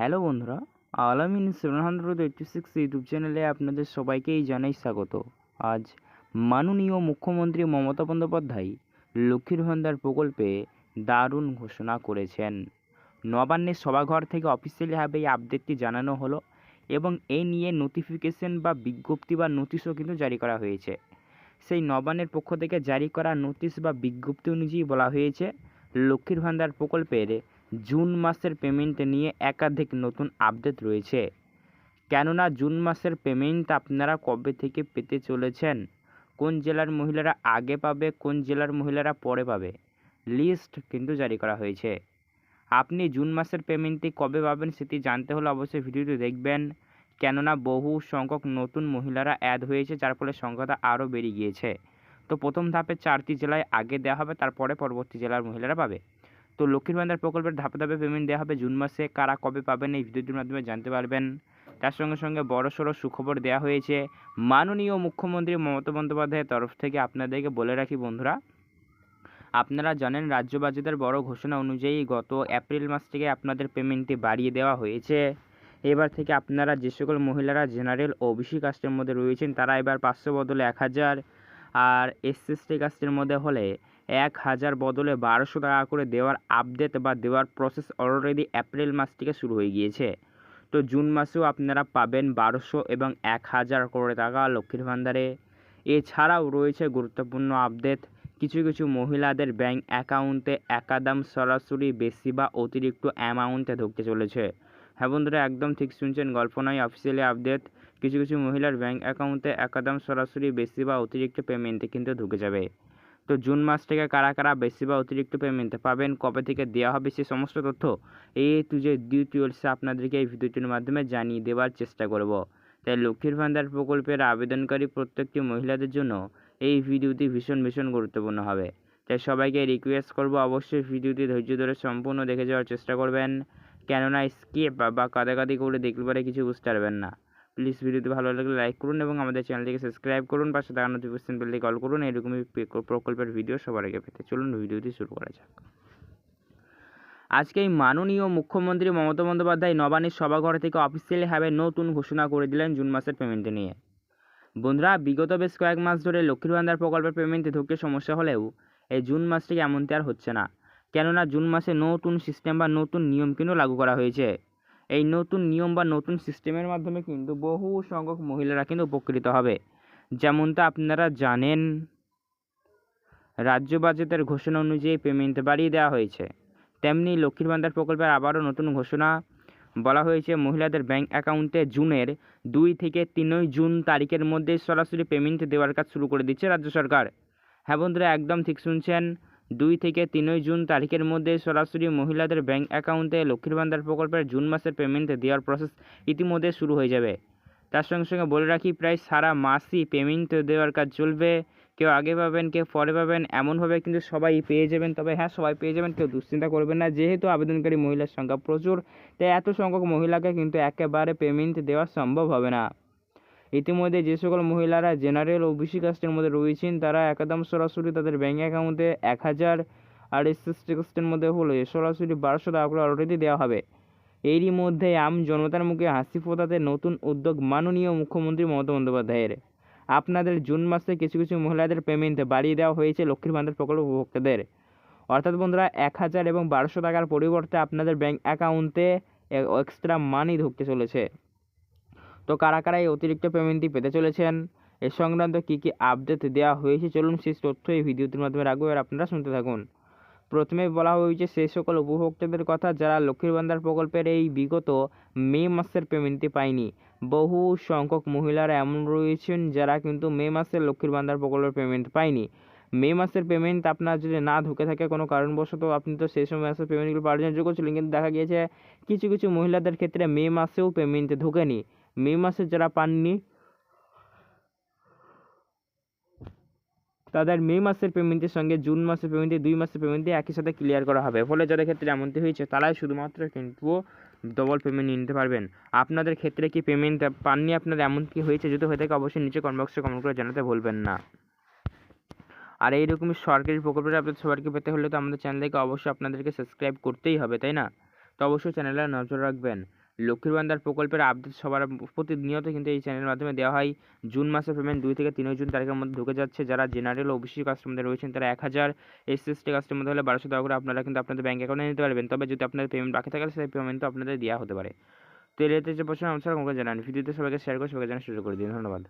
Hello বন্ধুরা, Alamin seven hundred eighty six YouTube চ্যানেলে আপনাদের সবাইকেই জানাই স্বাগত। আজ মাননীয় মুখ্যমন্ত্রী মমতা বন্দ্যোপাধ্যায় লক্ষ্মীর ভান্ডার প্রকল্পে দারুণ ঘোষণা করেছেন। নবান্নের সভাঘর থেকে অফিসিয়ালিভাবে এই আপডেটটি জানানো হলো এবং এই নিয়ে নোটিফিকেশন বা বিজ্ঞপ্তি বা নোটিশও কিন্তু জারি করা হয়েছে। সেই নবান্নের পক্ষ থেকে জারি করা নোটিশ বা বিজ্ঞপ্তি অনুযায়ী বলা হয়েছে, লক্ষ্মীর ভান্ডার প্রকল্পের জুন মাসের পেমেন্ট নিয়ে একাধিক নতুন আপডেট রয়েছে। কেননা জুন মাসের পেমেন্ট আপনারা কবে থেকে পেতে চলেছেন? কোন জেলার মহিলারা আগে পাবে, কোন জেলার মহিলারা পরে পাবে? লিস্ট কিন্তু জারি করা হয়েছে। আপনি জুন মাসের পেমেন্টটি কবে পাবেন সেটি জানতে হলে অবশ্যই ভিডিওটি দেখবেন। কেননা বহু সংখ্যক নতুন মহিলারা অ্যাড হয়েছে, যার ফলে সংখ্যাটা আরও বেড়ে গিয়েছে। তো প্রথম ধাপে চারটি জেলায় আগে দেওয়া হবে, তারপরে পরবর্তী জেলার মহিলারা পাবে। তো লক্ষ্মীর ভান্ডার প্রকল্পের ধাপে ধাপে পেমেন্ট দেওয়া হবে। জুন মাসে কারা কবে পাবেন এই ভিডিওটির মাধ্যমে জানতে পারবেন। তার সঙ্গে সঙ্গে বড় সড়ো সুখবর দেওয়া হয়েছে। মাননীয় মুখ্যমন্ত্রী মমতা বন্দ্যোপাধ্যায়ের তরফ থেকে আপনাদেরকে বলে রাখি বন্ধুরা, আপনারা জানেন রাজ্য বাজেটের বড় ঘোষণা অনুযায়ী গত এপ্রিল মাস থেকে আপনাদের পেমেন্টটি বাড়িয়ে দেওয়া হয়েছে। এবার থেকে আপনারা যে সকল মহিলারা জেনারেল ও ওবিসি কাস্টের মধ্যে রয়েছেন, তারা এবার পাঁচশো বদলে এক হাজার, আর এসসি কাস্টের মধ্যে হলে এক হাজার বদলে বারোশো টাকা করে দেওয়ার আপডেট বা দেওয়ার প্রসেস অলরেডি এপ্রিল মাস থেকে শুরু হয়ে গিয়েছে। তো জুন মাসেও আপনারা পাবেন বারোশো এবং এক হাজার করে টাকা লক্ষ্মীর ভান্ডারে। এছাড়াও রয়েছে গুরুত্বপূর্ণ আপডেট কিছু কিছু মহিলাদের ব্যাংক অ্যাকাউন্টে একাদাম সরাসরি বেশি বা অতিরিক্ত অ্যামাউন্টে ঢুকতে চলেছে। হ্যাঁ বন্ধুরা, একদম ঠিক শুনছেন, গল্প নয় অফিসিয়ালি আপডেট কিছু কিছু মহিলার ব্যাংক অ্যাকাউন্টে একাদাম সরাসরি বেশি বা অতিরিক্ত পেমেন্টে কিন্তু ঢুকে যাবে। তো জুন মাস থেকে কারা কারা বেশি বা অতিরিক্ত পেমেন্ট পাবেন, কবে থেকে দেওয়া হবে সে সমস্ত তথ্য এই টু যে ডিটেলসে আপনাদেরকে এই ভিডিওটির মাধ্যমে জানিয়ে দেওয়ার চেষ্টা করব। তাই লক্ষ্মীর ভান্ডার প্রকল্পের আবেদনকারী প্রত্যেকটি মহিলাদের জন্য এই ভিডিওটি ভীষণ ভীষণ গুরুত্বপূর্ণ হবে। তাই সবাইকে রিকোয়েস্ট করব অবশ্যই ভিডিওটি ধৈর্য ধরে সম্পূর্ণ দেখে যাওয়ার চেষ্টা করবেন। কেননা স্কিপ বা কাদাকাদি করে দেখলে পরে কিছু বুঝতে পারবেন না। প্লিজ ভিডিওটি ভালো লাগলে লাইক করুন এবং আমাদের চ্যানেলটিকে সাবস্ক্রাইব করুন, পাশে থাকা নোটিফিকেশন বেলটি কল করুন, এরকমই প্রকল্পের ভিডিও সবার আগে পেতে। চলুন ভিডিওটি শুরু করা যাক। আজকে এই মাননীয় মুখ্যমন্ত্রী মমতা বন্দ্যোপাধ্যায় নবান্নের সভাঘর থেকে অফিসিয়ালিভাবে নতুন ঘোষণা করে দিলেন জুন মাসের পেমেন্ট নিয়ে। বন্ধুরা, বিগত বেশ কয়েক মাস ধরে লক্ষ্মীর ভান্ডার প্রকল্পের পেমেন্টে ঢুকতে সমস্যা হলেও এই জুন মাস থেকে এমনটি আর হচ্ছে না। কেননা জুন মাসে নতুন সিস্টেম বা নতুন নিয়ম কিন্তু লাগু করা হয়েছে। এই নতুন নিয়ম বা নতুন সিস্টেমের মাধ্যমে কিন্তু বহু সংখ্যক মহিলারা কিন্তু উপকৃত হবে। যেমনটা আপনারা জানেন, রাজ্য বাজেটের ঘোষণা অনুযায়ী পেমেন্ট বাড়িয়ে দেওয়া হয়েছে। তেমনি লক্ষ্মীর ভান্ডার প্রকল্পের আবারও নতুন ঘোষণা বলা হয়েছে, মহিলাদের ব্যাংক অ্যাকাউন্টে জুনের দুই থেকে তিনই জুন তারিখের মধ্যে সরাসরি পেমেন্ট দেওয়ার কাজ শুরু করে দিচ্ছে রাজ্য সরকার। হ্যাঁ বন্ধুরা, একদম ঠিক শুনছেন। দুই থেকে তিনই জুন তারিখের মধ্যে সরাসরি মহিলাদের ব্যাংক অ্যাকাউন্টে লক্ষ্মীর ভান্ডার প্রকল্পের জুন মাসের পেমেন্ট দেওয়ার প্রসেস ইতিমধ্যে শুরু হয়ে যাবে। তার সঙ্গে সঙ্গে বলে রাখি, প্রায় সারা মাসই পেমেন্ট দেওয়ার কাজ চলবে। কেউ আগে পাবেন, কেউ পরে পাবেন, এমনভাবে কিন্তু সবাই পেয়ে যাবেন। তবে হ্যাঁ সবাই পেয়ে যাবেন, কেউ দুশ্চিন্তা করবেন না। যেহেতু আবেদনকারী মহিলার সংখ্যা প্রচুর, তাই এত সংখ্যক মহিলাকে কিন্তু একেবারে পেমেন্ট দেওয়া সম্ভব হবে না। ইতিমধ্যে যে সকল মহিলারা জেনারেল ও ওবিসি কাস্টের মধ্যে রয়েছেন, তারা একদম সরাসরি তাদের ব্যাঙ্ক অ্যাকাউন্টে এক হাজার আর এসএসটি কাস্টের মধ্যে হলে সরাসরি বারোশো টাকা করে অলরেডি দেওয়া হবে। এরই মধ্যে আম জনতার মুখে হাসি ফোটাতে নতুন উদ্যোগ মাননীয় মুখ্যমন্ত্রী মমতা বন্দ্যোপাধ্যায়ের। আপনাদের জুন মাসে কিছু কিছু মহিলাদের পেমেন্ট বাড়িয়ে দেওয়া হয়েছে লক্ষ্মীর ভান্ডার প্রকল্প উপভোক্তাদের। অর্থাৎ বন্ধুরা, এক হাজার এবং বারোশো টাকার পরিবর্তে আপনাদের ব্যাঙ্ক অ্যাকাউন্টে এক্সট্রা মানি ঢুকতে চলেছে। তো কারা কারা এই অতিরিক্ত পেমেন্টটি পেতে চলেছেন? এ সংক্রান্ত কী কী আপডেট দেওয়া হয়েছে? চলুন সেই তথ্য এই ভিডিওটির মাধ্যমে রাখব আর আপনারা শুনতে থাকুন। প্রথমে বলা হয়েছে সেই সকল উপভোক্তাদের কথা যারা লক্ষ্মীর ভান্ডার প্রকল্পের এই বিগত মে মাসের পেমেন্টটি পায়নি, বহু সংখ্যক মহিলারা এমন রয়েছেন যারা কিন্তু মে মাসের লক্ষ্মীর ভান্ডার প্রকল্পের পেমেন্ট পায়নি। মে মাসের পেমেন্ট আপনার যদি না ঢুকে থাকে কোনো কারণবশত আপনি তো সেই সময় মাসের পেমেন্টগুলো পাওয়ার জন্য যোগ্য ছিলেন, কিন্তু দেখা গিয়েছে কিছু কিছু মহিলাদের ক্ষেত্রে মে মাসেও পেমেন্ট ঢোকেনি। মে মাসে যারা পাননি, তাদের মে মাসের পেমেন্টের সঙ্গে জুন মাসের পেমেন্টে দুই মাসের পেমেন্টে একই সাথে ক্লিয়ার করা হবে। ফলে যাদের ক্ষেত্রে এমনটি হয়েছে, তারাই শুধুমাত্র কিন্তু ডবল পেমেন্ট নিতে পারবেন। আপনাদের ক্ষেত্রে কি পেমেন্ট পাননি, আপনার এমন কি হয়েছে যদি হয়ে থাকে, অবশ্যই নিচে কমেন্ট বক্সে কমেন্ট করে জানাতে ভুলবেন না। আর এইরকমই সরকারি প্রকল্পের আপনাদের সবাইকে পেতে হলে তো আমাদের চ্যানেলকে অবশ্যই আপনাদেরকে সাবস্ক্রাইব করতেই হবে, তাই না? তো অবশ্যই চ্যানেলে নজর রাখবেন। লক্ষ্মীর ভান্ডার প্রকল্পের আপডেট সবার প্রতিনিয়ত কিন্তু এই চ্যানেলের মাধ্যমে দেওয়া হয়। জুন মাসের পেমেন্ট দুই থেকে তিনই জুন তারিখের মধ্যে ঢুকে যাচ্ছে। যারা জেনারেল ওবিসি কাস্টমারদের রয়েছেন, তারা এক হাজার এস এস টি কাস্টমার হলে বারোশো টাকা করে আপনারা কিন্তু আপনাদের ব্যাঙ্ক অ্যাকাউন্টে নিতে পারবেন। তবে যদি আপনাদের পেমেন্ট বাকি থাকে, সেই পেমেন্ট তো আপনাদের দেওয়া হতে পারে। তো এর যে প্রশ্ন আনসার আমাকে জানান। ভিডিওতে সবাইকে শেয়ার করে সবাইকে জানার সুযোগ করে দিন। ধন্যবাদ।